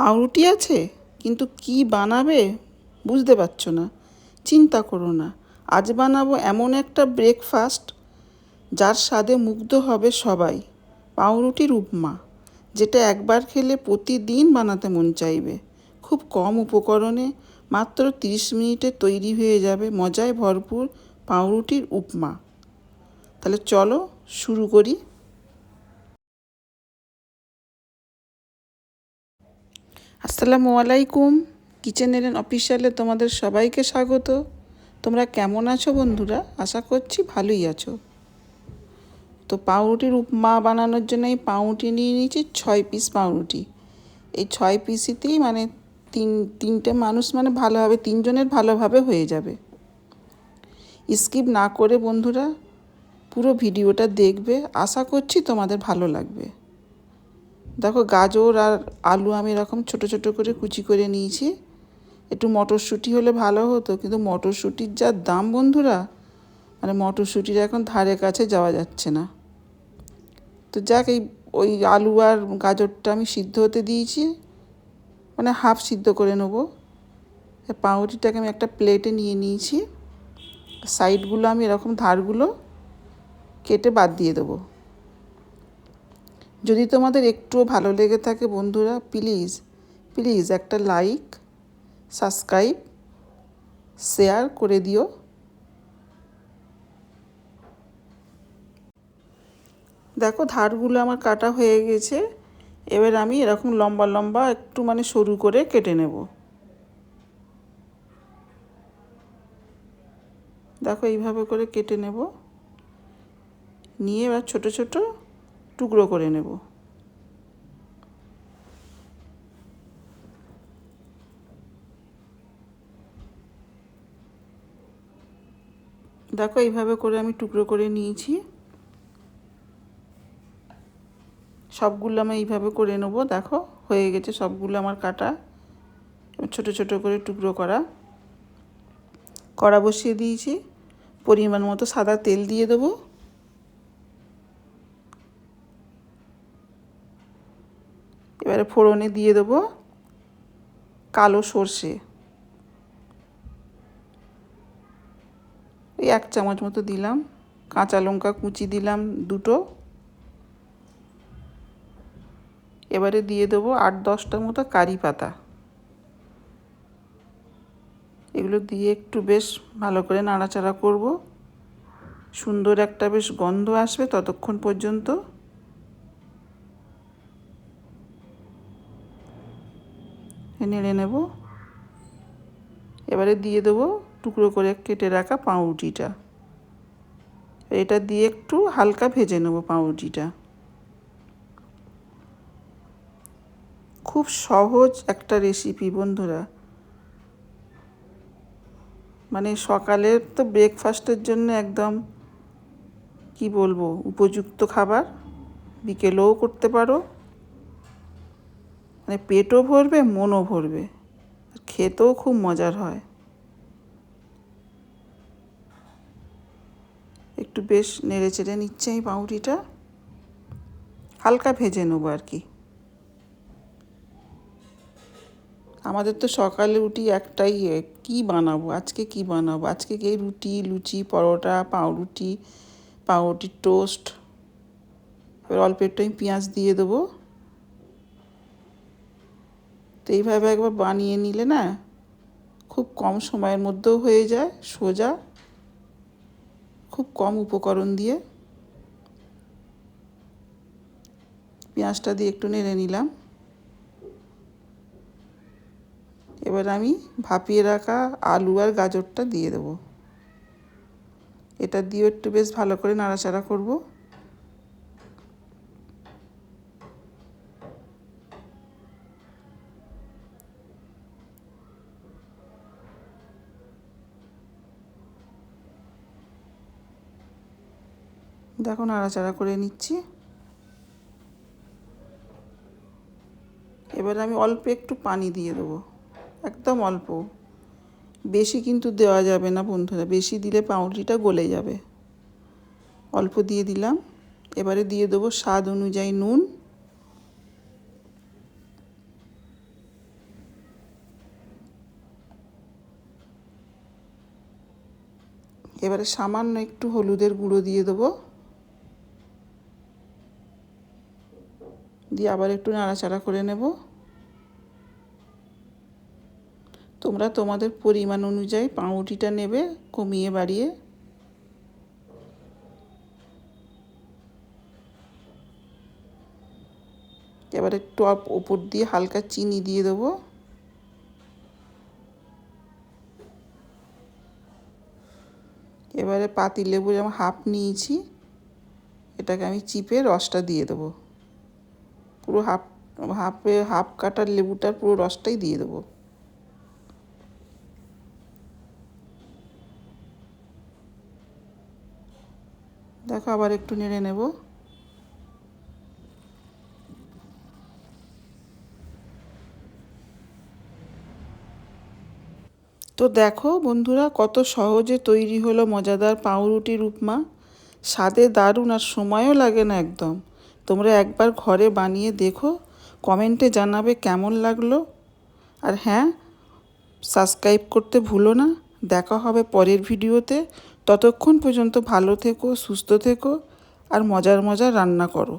পাউরুটি আছে, কিন্তু কি বানাবে বুঝতে পারছ না। চিন্তা করো না, আজ বানাবো এমন একটা ব্রেকফাস্ট যার স্বাদে মুগ্ধ হবে সবাই। পাউরুটির উপমা, যেটা একবার খেলে প্রতিদিন বানাতে মন চাইবে। খুব কম উপকরণে মাত্র তিরিশ মিনিটে তৈরি হয়ে যাবে মজায় ভরপুর পাউরুটির উপমা। তাহলে চলো শুরু করি। আসসালামু আলাইকুম। কিচেন এলেন অফিসিয়ালে তোমাদের সবাইকে স্বাগত। তোমরা কেমন আছো বন্ধুরা? আশা করছি ভালোই আছো। তো পাউরুটির উপমা বানানোর জন্য এই পাউরুটি নিয়ে নিয়েছি ছয় পিস পাউরুটি। এই ছয় পিসিতেই মানে তিন, তিনটে মানুষ মানে ভালোভাবে, তিনজনের ভালোভাবে হয়ে যাবে। স্কিপ না করে বন্ধুরা পুরো ভিডিওটা দেখবে। আশা করছি তোমাদের ভালো লাগবে। দেখো গাজর আর আলু আমি এরকম ছোট ছোট করে কুচি করে নিয়েছি। একটু মটরশুঁটি হলে ভালো হতো, কিন্তু মটরশুঁটির যা দাম বন্ধুরা মানে মটরশুঁটির এখন ধারে কাছে যাওয়া যাচ্ছে না। তো যাক, এই ওই আলু আর গাজরটা আমি সিদ্ধ হতে দিয়েছি মানে হাফ সিদ্ধ করে নেব। পাউরুটিটাকে আমি একটা প্লেটে নিয়ে নিয়েছি, সাইডগুলো আমি এরকম ধারগুলো কেটে বাদ দিয়ে দেবো। যদি তোমাদের একটুও ভালো লেগে থাকে বন্ধুরা প্লিজ প্লিজ একটা লাইক সাবস্ক্রাইব শেয়ার করে দিও। দেখো ধারগুলো আমার কাটা হয়ে গেছে, এবার আমি এরকম লম্বা লম্বা একটু মানে সরু করে কেটে নেব। দেখো এইভাবে করে কেটে নেব। নিয়ে এবার ছোট ছোট টুকরো করে নেব। দেখো এইভাবে করে আমি টুকরো করে নিয়েছি। সবগুলো আমি এইভাবে করে নেব, দেখো হয়ে গেছে সবগুলো আমার কাটা। ছোট ছোট করে টুকরো করা। কড়া বসিয়ে দিয়েছি, পরিমাণ মতো সাদা তেল দিয়ে দেবো। এবারে ফোড়নে দিয়ে দেবো কালো সর্ষে। ওই এক চামচ মতো দিলাম। কাঁচা লঙ্কা কুচি দিলাম দুটো। এবারে দিয়ে দেবো আট দশটা মতো কারি পাতা। এগুলো দিয়ে একটু বেশ ভালো করে নাড়াচাড়া করব। সুন্দর একটা বেশ গন্ধ আসবে ততক্ষণ পর্যন্ত। নেড়ে নেব। এবারে দিয়ে দেবো টুকরো করে কেটে রাখা পাউরুটিটা। এটা দিয়ে একটু হালকা ভেজে নেব পাউরুটিটা। খুব সহজ একটা রেসিপি বন্ধুরা। মানে সকালের তো ব্রেকফাস্টের জন্য একদম কি বলব, উপযুক্ত খাবার। বিকেলেও করতে পারো। মানে পেটও ভরবে, মনও ভরবে। খেতেও খুব মজার হয়। একটু বেশ নেড়ে চেড়ে নিচ্ছে এই পাউরুটিটা। হালকা ভেজে নেব আর কি। আমাদের তো সকালে উঠি একটাই কি বানাবো? আজকে কি বানাবো? আজকে কে রুটি, লুচি, পরোটা, পাউরুটি, পাউরুটির টোস্ট। এবার অল্প একটু আমি পেঁয়াজ দিয়ে দেবো। তো এইভাবে একবার বানিয়ে নিলে না খুব কম সময়ের মধ্যেও হয়ে যায় সোজা, খুব কম উপকরণ দিয়ে। পেঁয়াজটা দিয়ে একটু নেড়ে নিলাম। এবার আমি ভাপিয়ে রাখা আলু আর গাজরটা দিয়ে দেবো। এটা দিয়ে একটু বেশ ভালো করে নাড়াচাড়া করব। দেখো নাড়াচাড়া করে নিচ্ছি। এবার আমি অল্প একটু পানি দিয়ে দেবো। একদম অল্প। বেশি কিন্তু দেওয়া যাবে না বন্ধুরা, বেশি দিলে পাউরুটিটা গলে যাবে। অল্প দিয়ে দিলাম। এবারে দিয়ে দেবো স্বাদ অনুযায়ী নুন। এবারে সামান্য একটু হলুদের গুঁড়ো দিয়ে দেবো। দিয়ে আবার একটু নাড়াচাড়া করে নেব। তোমরা তোমাদের পরিমাণ অনুযায়ী পাউরুটিটা নেবে কমিয়ে বাড়িয়ে। এবারে টপ ওপর দিয়ে হালকা চিনি দিয়ে দেবো। এবারে পাতি লেবু যেমন হাফ নিয়েছি। এটাকে আমি চিপে রসটা দিয়ে দেবো। পুরো হাফ, হাফে, হাফ কাটার লেবুটার পুরো রসটাই দিয়ে দেবো। দেখো আবার একটু নেড়ে নেব। তো দেখো বন্ধুরা, কত সহজে তৈরি হলো মজাদার পাউরুটির উপমা স্বাদে দারুণ আর সময়ও লাগে না একদম। তোমরা একবার ঘরে বানিয়ে দেখো, কমেন্টে জানাবে কেমন লাগল। আর হ্যাঁ সাবস্ক্রাইব করতে ভুলো না। দেখা হবে পরের ভিডিওতে। ততক্ষণ পর্যন্ত ভালো থেকো, সুস্থ থেকো, আর মজার মজার রান্না করো।